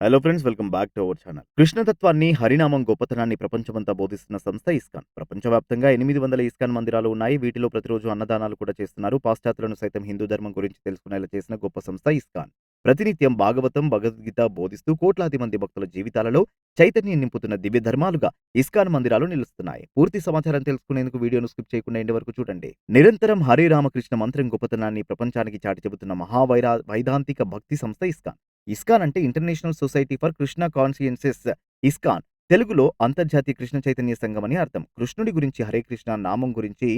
Hello friends welcome back to our channel కృష్ణతత్వాన్ని హరినామం గొప్పతనాన్ని ప్రపంచమంతా బోధిస్తున్న సంస్థ ఇస్కాన్ ప్రపంచవ్యాప్తంగా ఎనిమిది వందల ఇస్కాన్ మందిరాలు ఉన్నాయి. వీటిలో ప్రతిరోజు అన్నదానాలు కూడా చేస్తున్నారు. పాశ్చాత్యులను సైతం హిందూ ధర్మం గురించి తెలుసుకునేలా చేసిన గొప్ప సంస్థ ఇస్కాన్ ప్రతినిత్యం భాగవతం భగవద్గీత బోధిస్తూ కోట్లాది మంది భక్తుల జీవితాలలో చైతన్యం నింపుతున్న దివ్య ధర్మాలుగా ఇస్కాన్ మందిరాలు నిలుస్తున్నాయి. పూర్తి సమాచారం తెలుసుకునేందుకు వీడియోను స్కిప్ చేయకుండా ఇంటి వరకు చూడండి. నిరంతరం హరిరామకృష్ణ మంత్రం గొప్పతనాన్ని ప్రపంచానికి చాటి చెబుతున్న మహావైరా వైదాంతిక భక్తి సంస్థ ఇస్కాన్ ఇస్కాన్ అంటే international society for Krishna consciousness ISKCON తెలుగులో అంతర్జాతీయ కృష్ణ చైతన్య సంఘం అని అర్థం. కృష్ణుడి గురించి హరే కృష్ణ నామం గురించి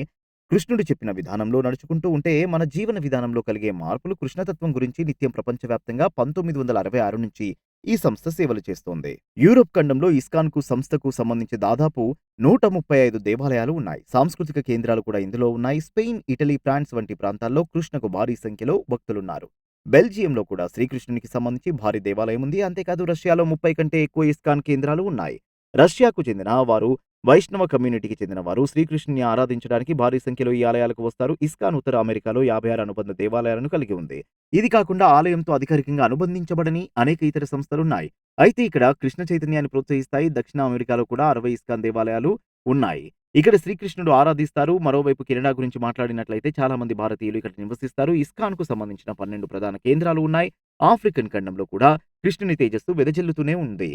కృష్ణుడు చెప్పిన విధానంలో నడుచుకుంటూ ఉంటే మన జీవన విధానంలో కలిగే మార్పులు కృష్ణతత్వం గురించి నిత్యం ప్రపంచవ్యాప్తంగా పంతొమ్మిది వందల అరవై ఆరు నుంచి ఈ సంస్థ సేవలు చేస్తోంది. యూరోప్ ఖండంలో ఇస్కాన్కు సంస్థకు సంబంధించి దాదాపు నూట ముప్పై ఐదు దేవాలయాలు ఉన్నాయి. సాంస్కృతిక కేంద్రాలు కూడా ఇందులో ఉన్నాయి. స్పెయిన్ ఇటలీ ఫ్రాన్స్ వంటి ప్రాంతాల్లో కృష్ణకు భారీ సంఖ్యలో భక్తులున్నారు. బెల్జియంలో కూడా శ్రీకృష్ణునికి సంబంధించి భారీ దేవాలయం ఉంది. అంతేకాదు రష్యాలో ముప్పై కంటే ఎక్కువ ఇస్కాన్ కేంద్రాలు ఉన్నాయి. రష్యాకు చెందిన వారు వైష్ణవ కమ్యూనిటీకి చెందిన వారు శ్రీకృష్ణుని ఆరాధించడానికి భారీ సంఖ్యలో ఈ ఆలయాలకు వస్తారు. ఇస్కాన్ ఉత్తర అమెరికాలో యాభై ఆరు అనుబంధ దేవాలయాలను కలిగి ఉంది. ఇది కాకుండా ఆలయంతో అధికారికంగా అనుబంధించబడని అనేక ఇతర సంస్థలున్నాయి. అయితే ఇక్కడ కృష్ణ చైతన్యాన్ని ప్రోత్సహిస్తాయి. దక్షిణ అమెరికాలో కూడా అరవై ఇస్కాన్ దేవాలయాలు ఉన్నాయి. ఇక్కడ శ్రీకృష్ణుడు ఆరాధిస్తారు. మరోవైపు కెనడా గురించి మాట్లాడినట్లయితే చాలా మంది భారతీయులు ఇక్కడ నివసిస్తారు. ఇస్కాన్కు సంబంధించిన పన్నెండు ప్రధాన కేంద్రాలు ఉన్నాయి. ఆఫ్రికన్ ఖండంలో కూడా కృష్ణుని తేజస్సు వెదజల్లుతూనే ఉంది.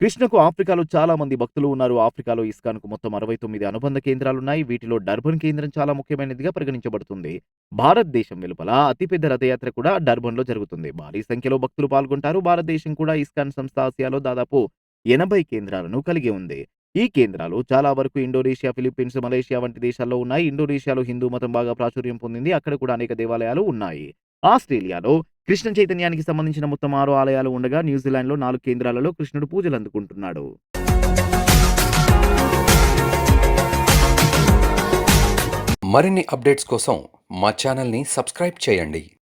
కృష్ణకు ఆఫ్రికాలో చాలా మంది భక్తులు ఉన్నారు. ఆఫ్రికాలో ఇస్కాన్కు మొత్తం అరవై తొమ్మిది అనుబంధ కేంద్రాలున్నాయి వీటిలో డర్బన్ కేంద్రం చాలా ముఖ్యమైనదిగా పరిగణించబడుతుంది. భారతదేశం వెలుపల అతిపెద్ద రథయాత్ర కూడా డర్బన్లో జరుగుతుంది. భారీ సంఖ్యలో భక్తులు పాల్గొంటారు. భారతదేశం కూడా ఇస్కాన్ సంస్థ ఆసియాలో దాదాపు ఎనభై కేంద్రాలను కలిగి ఉంది. ఈ కేంద్రాలు చాలా వరకు ఇండోనేషియా ఫిలిప్పీన్స్ మలేషియా వంటి దేశాల్లో ఉన్నాయి. ఇండోనేషియాలో హిందూ మతం బాగా ప్రాచుర్యం పొందింది. అక్కడ కూడా అనేక దేవాలయాలు ఉన్నాయి. ఆస్ట్రేలియాలో కృష్ణ చైతన్యానికి సంబంధించిన మొత్తం ఆరు ఆలయాలు ఉండగా న్యూజిలాండ్లో నాలుగు కేంద్రాలలో కృష్ణుడు పూజలు అందుకుంటున్నాడు. మరిన్ని అప్డేట్స్ కోసం మా ఛానల్ని సబ్స్క్రైబ్ చేయండి.